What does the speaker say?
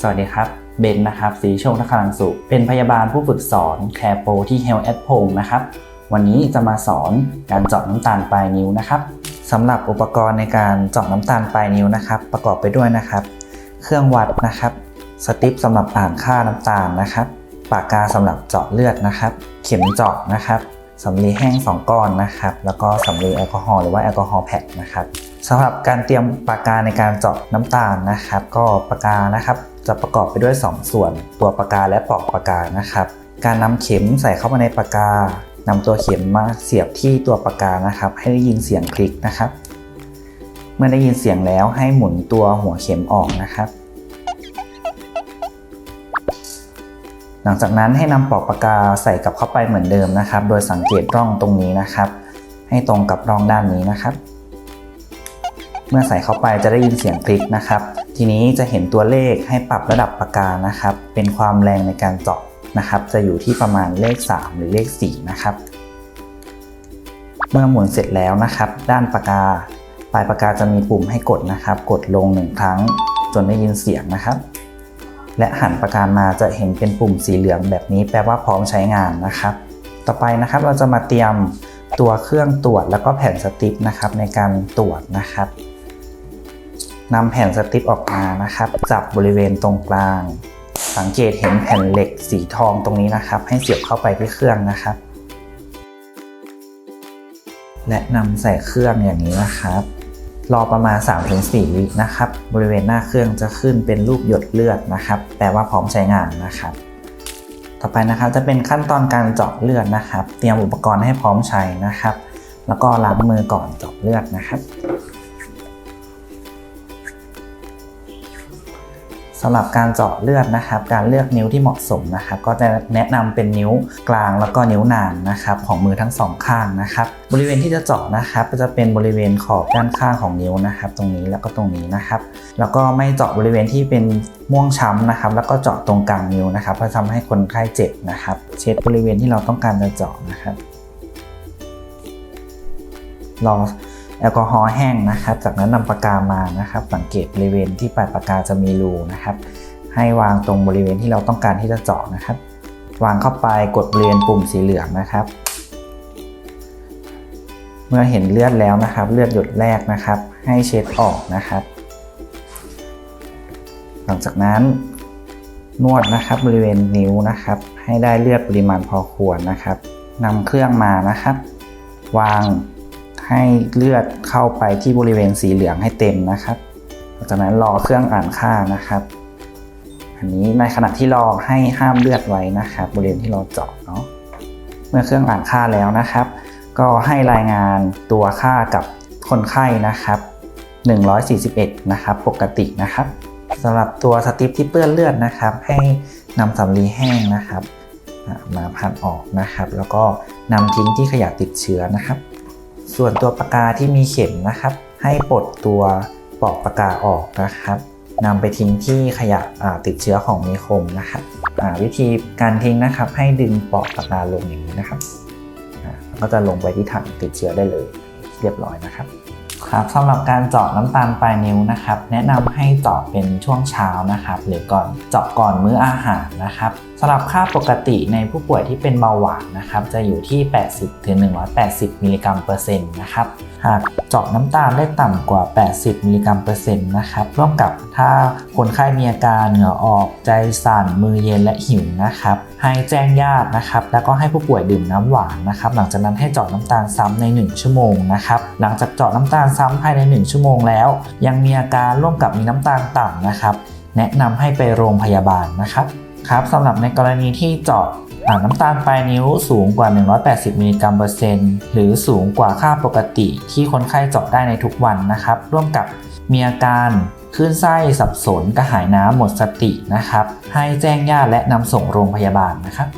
สวัสดีครับ เบนนะครับสีโชคนคลังสุขเป็นพยาบาลผู้ฝึกสอนแคร์โปรที่ Health at Home นะครับ วันนี้จะมาสอนการเจาะน้ำตาลปลายนิ้วนะครับสำหรับอุปกรณ์ในการเจาะน้ำตาลปลายนิ้วนะครับ ประกอบไปด้วยนะครับ เครื่องวัดนะครับสติปสำหรับอ่านค่าน้ำตาลนะครับ ปากกาสำหรับเจาะเลือดนะครับ เข็มเจาะนะครับสำลีแห้ง 2 ก้อนนะครับ แล้วก็สำลีแอลกอฮอล์หรือว่าแอลกอฮอล์แพ็คนะครับ สำหรับการเตรียมปากกาในการเจาะน้ำตาลนะครับ ก็ปากกานะครับจะประกอบไปด้วย 2 ส่วน ตัวปากกาและปลอกปากกานะครับ การนำเข็มใส่เข้ามาในปากกานำตัวเข็มมาเสียบที่ตัวปากกานะครับ ให้ได้ยินเสียงคลิกนะครับ เมื่อได้ยินเสียงแล้วให้หมุนตัวหัวเข็มออกนะครับ หลังจากนั้นให้นำปลอกปากกาใส่กลับเข้าไปเหมือนเดิมนะครับ โดยสังเกตร่องตรงนี้นะครับ ให้ตรงกับร่องด้านนี้นะครับ เมื่อใส่เข้าไปจะได้ยินเสียงคลิกนะครับ ทีนี้จะเห็นตัวเลขให้ปรับระดับปากกานะครับ เป็นความแรงในการเจาะนะครับ จะอยู่ที่ประมาณเลข 3 หรือเลข 4 นะครับ เมื่อหมุนเสร็จแล้วนะครับ ด้านปากกา ปลายปากกาจะมีปุ่มให้กดนะครับ กดลงหนึ่งครั้ง จนได้ยินเสียงนะครับ และหันปากกามาจะเห็นเป็นปุ่มสีเหลืองแบบนี้แปลว่าพร้อมใช้งานนะครับ ต่อไปนะครับเราจะมาเตรียมตัวเครื่องตรวจแล้วก็แผ่นสติปนะครับในการตรวจนะครับ นำแผ่นสติปออกมานะครับ จับบริเวณตรงกลาง สังเกตเห็นแผ่นเหล็กสีทองตรงนี้นะครับ ให้เสียบเข้าไปที่เครื่องนะครับ และนำใส่เครื่องอย่างนี้นะครับ รอประมาณ 3-4 วินะครับ บริเวณหน้าเครื่องจะขึ้นเป็นรูปหยดเลือดนะครับ แปลว่าพร้อมใช้งานนะครับต่อไปนะครับจะเป็นขั้นตอนการเจาะเลือดนะครับ เตรียมอุปกรณ์ให้พร้อมใช้นะครับ แล้วก็ล้างมือก่อนเจาะเลือดนะครับ สำหรับการเจาะเลือดนะครับ การเลือกนิ้วที่เหมาะสมนะครับ ก็จะแนะนำเป็นนิ้วกลางแล้วก็นิ้วนางนะครับ ของมือทั้งสองข้างนะครับ บริเวณที่จะเจาะนะครับ ก็จะเป็นบริเวณขอบด้านข้างของนิ้วนะครับ ตรงนี้แล้วก็ตรงนี้นะครับ แล้วก็ไม่เจาะบริเวณที่เป็นม่วงช้ำนะครับ แล้วก็เจาะตรงกลางนิ้วนะครับเพราะทำให้คนไข้เจ็บนะครับ เช็ดบริเวณที่เราต้องการจะเจาะนะครับรอ แอลกอฮอล์แห้งนะครับ จากนั้นนำปากกามานะครับ สังเกตบริเวณที่ปลายปากกาจะมีรูนะครับ ให้วางตรงบริเวณที่เราต้องการที่จะเจาะนะครับ วางเข้าไปกดบริเวณปุ่มสีเหลืองนะครับ เมื่อเห็นเลือดแล้วนะครับ เลือดหยดแรกนะครับ ให้เช็ดออกนะครับ หลังจากนั้นนวดนะครับบริเวณนิ้วนะครับ ให้ได้เลือดปริมาณพอควรนะครับนำเครื่องมานะครับ วาง ให้เลือดเข้าไปที่บริเวณสีเหลืองให้เต็มนะครับจากนั้นรอเครื่องอ่านค่านะครับ อันนี้ในขณะที่รอให้ห้ามเลือดไว้นะครับ บริเวณที่เราเจาะเนาะเมื่อเครื่องอ่านค่าแล้วนะครับ ก็ให้รายงานตัวค่ากับคนไข้นะครับ 141 นะครับ ปกตินะครับสำหรับตัวสติปที่เปื้อนเลือดนะครับ ให้นำสำลีแห้งนะครับ มาพันออกนะครับ แล้วก็นำทิ้งที่ขยะติดเชื้อนะครับ ส่วนตัวปากกาที่มีเข็มนะครับ ให้ปลดตัวปลอกปากกาออกนะครับนำไปทิ้งที่ขยะติดเชื้อของมีคมนะครับวิธีการทิ้งนะครับ ให้ดึงปลอกปากกาลงอย่างนี้นะครับก็จะลงไปที่ถังติดเชื้อได้เลย เรียบร้อยนะครับ ครับสำหรับการเจาะน้ำตาลปลายนิ้วนะครับ แนะนำให้เจาะเป็นช่วงเช้านะครับ หรือก่อนเจาะก่อนมื้ออาหารนะครับสำหรับค่าปกติในผู้ป่วยที่เป็นเบาหวานนะครับจะอยู่ที่ 80ถึง180 มิลลิกรัมเปอร์เซ็นต์นะครับหากเจาะน้ำตาลได้ต่ำกว่า 80 มิลลิกรัมเปอร์เซ็นต์นะครับร่วมกับถ้าคนไข้มีอาการเหงื่อออกใจสั่นมือเย็นและหิวนะครับ ให้แจ้งญาตินะครับ แล้วก็ให้ผู้ป่วยดื่มน้ำหวานนะครับ หลังจากนั้นให้เจาะน้ำตาลซ้ำใน 1 ชั่วโมงนะครับ หลังจากเจาะน้ำตาลซ้ำภายใน 1 ชั่วโมงแล้ว ยังมีอาการร่วมกับมีน้ำตาลต่ำนะครับ แนะนำให้ไปโรงพยาบาลนะครับครับสำหรับในกรณีที่เจาะน้ำตาลปลายนิ้วสูงกว่า 180 มิลลิกรัมเปอร์เซ็นต์หรือสูงกว่าค่าปกติที่คนไข้เจาะได้ในทุกวันนะครับ ร่วมกับมีอาการคลื่นไส้สับสนกระหายน้ำหมดสตินะครับ ให้แจ้งญาติและนำส่งโรงพยาบาลนะครับ